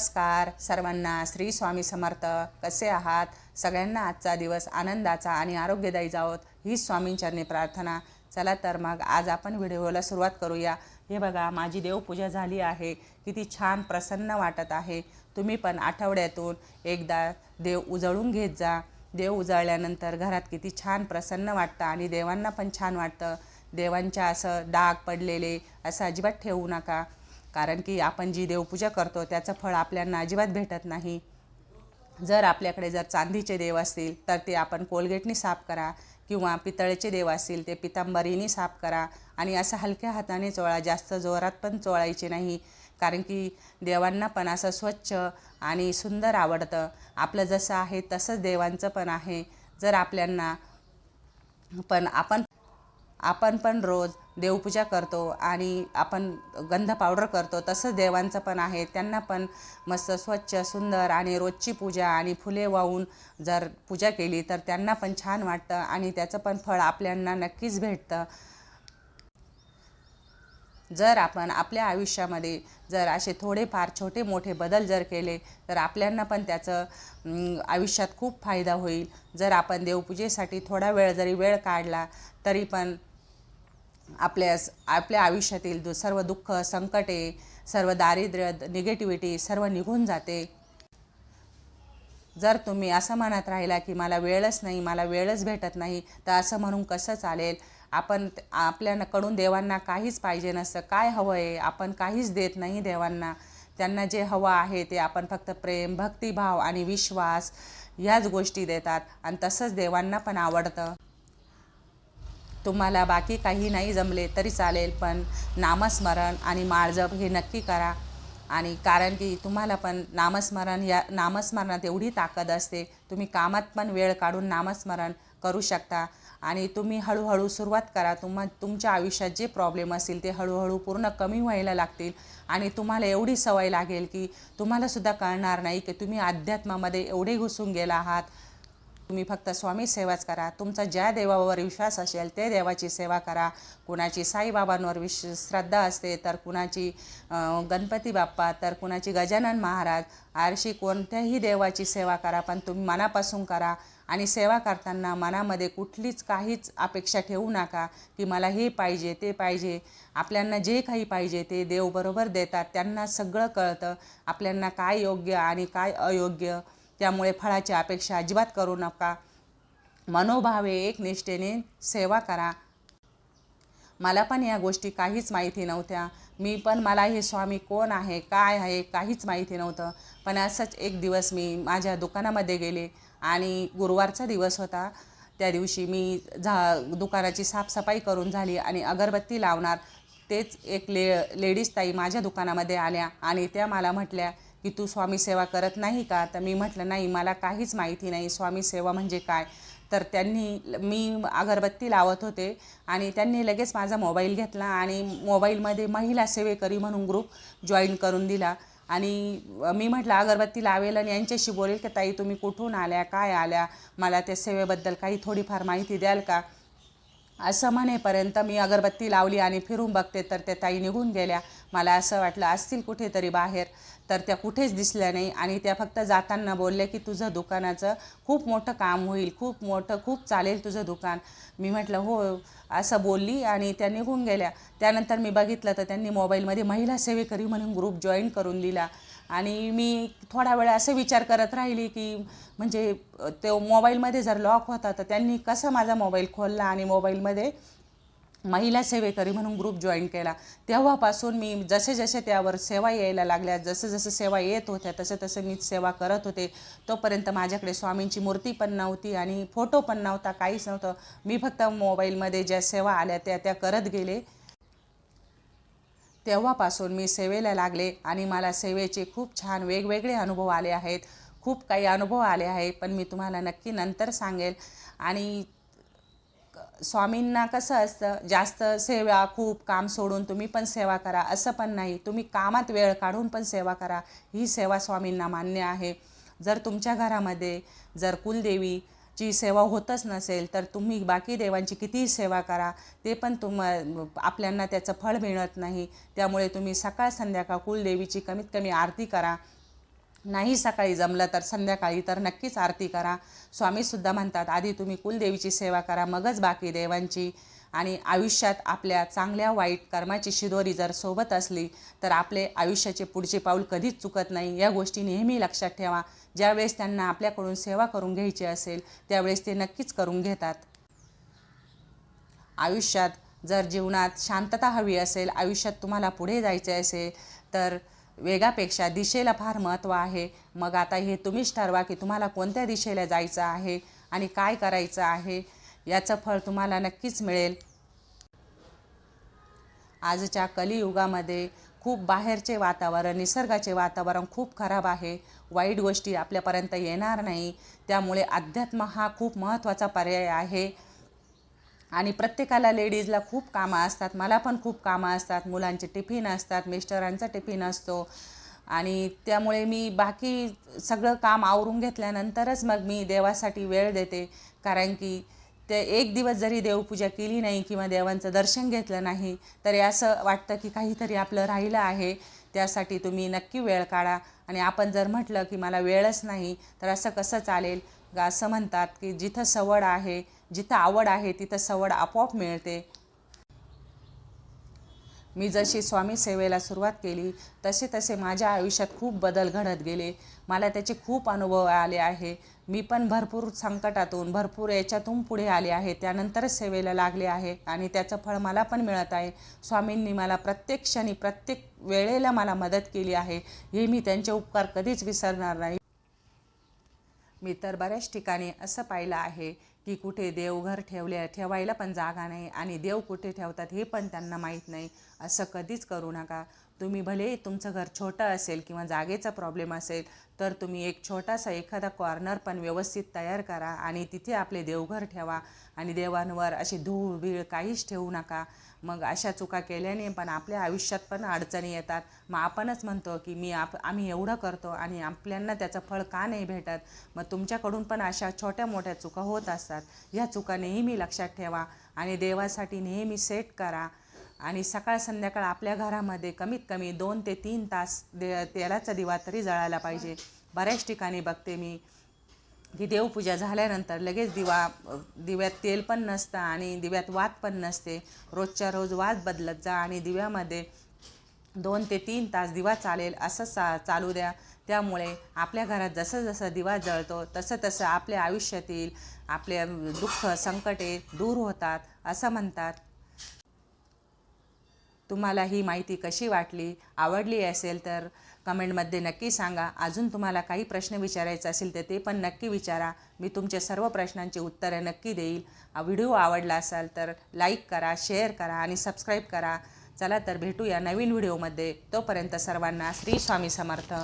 नमस्कार. सर्वांना श्री स्वामी समर्थ. कसे आहात? सगळ्यांना आजचा दिवस आनंदाचा आणि आरोग्यदायी जावोत ही स्वामींचरणी प्रार्थना. चला तर मग आज आपण व्हिडिओला सुरुवात करूया. हे बघा माझी देवपूजा झाली आहे. किती छान प्रसन्न वाटत आहे. तुम्ही पण आठवड्यातून एकदा देव उजळून घेत जा. देव उजळल्यानंतर घरात किती छान प्रसन्न वाटतं आणि देवांना पण छान वाटतं. देवांच्या असं डाग पडलेले असं अजिबात ठेवू नका. कारण की आपण जी देवपूजा करतो त्याचं फळ आपल्याला अजिबात भेटत नाही. जर आपल्याकडे जर चांदीचे देव असतील तर ते आपण कोलगेटनी साफ करा किंवा पितळेचे देव असतील ते पितांबरीने साफ करा आणि असं हलक्या हाताने चोळा जास्त जोरात पण चोळायचे नाही. कारण की देवांना पण असं स्वच्छ आणि सुंदर आवडतं. आपलं जसं आहे तसंच देवांचं पण आहे. जर आपल्यांना पण आपण आपण पण रोज देवपूजा करतो आणि आपण गंध पावडर करतो तसंच देवांचं पण आहे. त्यांना पण मस्त स्वच्छ सुंदर आणि रोजची पूजा आणि फुले वाहून जर पूजा केली तर त्यांना पण छान वाटतं आणि त्याचं पण फळ आपल्यांना नक्कीच भेटतं. जर आपण आपल्या आयुष्यामध्ये जर असे थोडेफार छोटे मोठे बदल जर केले तर आपल्यांना पण त्याचं आयुष्यात खूप फायदा होईल. जर आपण देवपूजेसाठी थोडा वेळ जरी वेळ काढला तरी पण आपल्या आपल्या आयुष्यातील दु- सर्व दुःख संकटे सर्व दारिद्र्य निगेटिव्हिटी सर्व निघून जाते. जर तुम्ही असं म्हणत राहिला की मला वेळच नाही मला वेळच भेटत नाही तर असं म्हणून कसं चालेल? आपण आपल्याकडून देवांना काहीच पाहिजे नसतं. काय हवं आहे? आपण काहीच देत नाही देवांना. त्यांना जे हवं आहे ते आपण फक्त प्रेम भक्तिभाव आणि विश्वास ह्याच गोष्टी देतात. आणि तसंच देवांना पण आवडतं. तुम्हाला बाकी काही नाही जमले तरी चालेल पण नामस्मरण आणि माळजप हे नक्की करा. आणि कारण की तुम्हाला पण नामस्मरण या नामस्मरणात एवढी ताकद असते तुम्ही कामात पण वेळ काढून नामस्मरण करू शकता. आणि तुम्ही हळूहळू सुरुवात करा तुम्हा तुमच्या आयुष्यात जे प्रॉब्लेम असतील ते हळूहळू पूर्ण कमी व्हायला लागतील. आणि तुम्हाला एवढी सवय लागेल की तुम्हालासुद्धा कळणार नाही की तुम्ही अध्यात्मामध्ये एवढे घुसून गेला आहात तुम्ही फक्त स्वामी सेवाच करा. तुमचा ज्या देवावर विश्वास असेल ते देवाची सेवा करा. कुणाची साईबाबांवर विश श्रद्धा असते तर कुणाची गणपती बाप्पा तर कुणाची गजानन महाराज आरशी कोणत्याही देवाची सेवा करा पण तुम्ही मनापासून करा. आणि सेवा करताना मनामध्ये कुठलीच काहीच अपेक्षा ठेवू नका की मला हे पाहिजे ते पाहिजे. आपल्यांना जे काही पाहिजे ते देव बरोबर देतात. त्यांना सगळं कळतं. आपल्यांना काय योग्य आणि काय अयोग्य. त्यामुळे फळाची अपेक्षा अजिबात करू नका. मनोभावे एक निष्ठेने सेवा करा. मला पण या गोष्टी काहीच माहिती नव्हत्या. मी पण मला हे स्वामी कोण आहे काय आहे काहीच माहिती नव्हतं. पण असंच एक दिवस मी माझ्या दुकानामध्ये गेले आणि गुरुवारचा दिवस होता. त्या दिवशी मी झा दुकानाची साफसफाई करून झाली आणि अगरबत्ती लावणार तेच एक ले लेडीज ताई माझ्या दुकानामध्ये आल्या आणि त्या मला म्हटल्या की तू स्वामी सेवा करत नाही का? तर मी म्हटलं नाही मला काहीच माहिती नाही. स्वामी सेवा म्हणजे काय? तर त्यांनी मी अगरबत्ती लावत होते आणि त्यांनी लगेच माझा मोबाईल घेतला आणि मोबाईलमध्ये महिला सेवेकरी म्हणून ग्रुप जॉईन करून दिला. आणि मी म्हटलं अगरबत्ती लावेल आणि यांच्याशी बोलेल की ताई तुम्ही कुठून आल्या? काय आल्या? मला त्या सेवेबद्दल काही थोडीफार माहिती द्याल का? असं म्हणेपर्यंत मी अगरबत्ती लावली आणि फिरून बघते तर त्या ताई निघून गेल्या. मला असं वाटलं असतील कुठेतरी बाहेर. तर त्या कुठेच दिसल्या नाही आणि त्या फक्त जाताना बोलल्या की तुझं दुकानाचं खूप मोठं काम होईल खूप मोठं खूप चालेल तुझं दुकान. मी म्हटलं हो असं बोलली आणि त्या निघून गेल्या. त्यानंतर मी बघितलं तर त्यांनी मोबाईलमध्ये महिला सेवेकरी म्हणून ग्रुप जॉईन करून दिला. आणि मी थोडा वेळ असं विचार करत राहिली की म्हणजे तो मोबाईलमध्ये जर लॉक होता तर त्यांनी कसं माझा मोबाईल खोलला आणि मोबाईलमध्ये महिला सेवेकरी म्हणून ग्रुप जॉईन केला. तेव्हापासून मी जसे जसे त्यावर सेवा यायला लागल्या जसं जसं सेवा येत होत्या तसं तसं मी सेवा करत होते. तोपर्यंत माझ्याकडे स्वामींची मूर्ती पण नव्हती आणि फोटो पण नव्हता काहीच नव्हतं. मी फक्त मोबाईलमध्ये ज्या सेवा आल्या त्या त्या करत गेले. तेव्हापासून मी सेवेला लागले आणि मला सेवेचे खूप छान वेगवेगळे अनुभव आले आहेत. खूप काही अनुभव आले आहेत पण मी तुम्हाला नक्की नंतर सांगेल. आणि स्वामींना कसं असतं जास्त सेवा खूप काम सोडून तुम्ही पण सेवा करा असं पण नाही. तुम्ही कामात वेळ काढून पण सेवा करा. ही सेवा स्वामींना मान्य आहे. जर तुमच्या घरामध्ये जर कुलदेवी ची सेवा होतच नसेल तर तुम्ही बाकी देवांची कितीही सेवा करा ते पण तुम आपल्यांना त्याचं फळ मिळत नाही. त्यामुळे तुम्ही सकाळ संध्याकाळ कुलदेवीची कमीत कमी आरती करा. नाही सकाळी जमलं तर संध्याकाळी तर नक्कीच आरती करा. स्वामीसुद्धा म्हणतात आधी तुम्ही कुलदेवीची सेवा करा मगच बाकी देवांची. आणि आयुष्यात आपल्या चांगल्या वाईट कर्माची शिदोरी जर सोबत असली तर आपले आयुष्याचे पुढचे पाऊल कधीच चुकत नाही. या गोष्टी नेहमी लक्षात ठेवा. ज्यावेळेस त्यांना आपल्याकडून सेवा करून घ्यायची असेल त्यावेळेस ते नक्कीच करून घेतात. आयुष्यात जर जीवनात शांतता हवी असेल आयुष्यात तुम्हाला पुढे जायचे असेल तर वेगापेक्षा दिशेला फार महत्त्व आहे. मग आता हे तुम्हीच ठरवा की तुम्हाला कोणत्या दिशेला जायचं आहे आणि काय करायचं आहे. याचं फळ तुम्हाला नक्कीच मिळेल. आजच्या कलियुगामध्ये खूप बाहेरचे वातावरण निसर्गाचे वातावरण खूप खराब आहे. वाईट गोष्टी आपल्यापर्यंत येणार नाही. त्यामुळे अध्यात्म हा खूप महत्त्वाचा पर्याय आहे. आणि प्रत्येकाला लेडीजला खूप कामं असतात मला पण खूप कामं असतात मुलांचे टिफिन असतात मिस्टरांचा टिफिन असतो. आणि त्यामुळे मी बाकी सगळं काम आवरून घेतल्यानंतरच मग मी देवासाठी वेळ देते. कारण की ते एक दिवस जरी देवपूजा केली नाही किंवा देवांचं दर्शन घेतलं नाही तरी असं वाटतं की काहीतरी आपलं राहिलं आहे. त्यासाठी तुम्ही नक्की वेळ काढा. आणि आपण जर म्हटलं की मला वेळच नाही तर असं कसं चालेल? असं म्हणतात की जिथं सवड आहे जिथं आवड आहे तिथं सवड आपोआप मिळते. मी जशी स्वामी सेवेला सुरुवात केली तसे तसे माझ्या आयुष्यात खूप बदल घडत गेले. मला त्याचे खूप अनुभव आले आहे. मी पण भरपूर संकटातून भरपूर याच्यातून पुढे आले आहे. त्यानंतरच सेवेला लागले आहे आणि त्याचं फळ मला पण मिळत आहे. स्वामींनी मला प्रत्येक क्षणी प्रत्येक वेळेला मला मदत केली आहे. हे मी त्यांचे उपकार कधीच विसरणार नाही. मी तर बऱ्याच ठिकाणी असं पाहिलं आहे की कुठे देवघर ठेवले ठेवायला पण जागा नाही आणि देव कुठे ठेवतात हे पण त्यांना माहीत नाही. असं कधीच करू नका. तुम्ही भले तुमचं घर छोटं असेल किंवा जागेचा प्रॉब्लेम असेल तर तुम्ही एक छोटासा एखादा कॉर्नर पण व्यवस्थित तयार करा आणि तिथे आपले देवघर ठेवा आणि देवांवर अशी धूळ बीळ काहीच ठेवू नका. मग अशा चुका केल्याने पण आपल्या आयुष्यात पण अडचणी येतात. मग आपणच म्हणतो की मी आप आम्ही एवढं करतो आणि आपल्यांना त्याचं फळ का नाही भेटत? मग तुमच्याकडून पण अशा छोट्या मोठ्या चुका होत असतात. ह्या चुका नेहमी लक्षात ठेवा आणि देवासाठी नेहमी सेट करा. आणि सकाळ संध्याकाळ आपल्या घरामध्ये कमीत कमी दोन ते तीन तास दे तेलाचा दिवा तरी जळायला पाहिजे. बऱ्याच ठिकाणी बघते मी की देवपूजा झाल्यानंतर लगेच दिवा दिव्यात तेल पण नसतं आणि दिव्यात वात पण नसते. रोजच्या रोज वात बदलत जा आणि दिव्यामध्ये दोन ते तीन तास दिवा चालेल असं चा चालू द्या. त्यामुळे आपल्या घरात जसं जसं दिवा जळतो तसं तसं आपल्या आयुष्यातील आपले दुःख संकटे दूर होतात असं म्हणतात. तुम्हाला ही माहिती कशी वाटली आवडली असेल तर कमेंटमध्ये नक्की सांगा. अजून तुम्हाला काही प्रश्न विचारायचे असेल तर ते पण नक्की विचारा. मी तुमच्या सर्व प्रश्नांची उत्तरं नक्की देईल. व्हिडिओ आवडला असाल तर लाईक करा शेअर करा आणि सबस्क्राईब करा. चला तर भेटूया नवीन व्हिडिओमध्ये. तोपर्यंत सर्वांना श्री स्वामी समर्थ.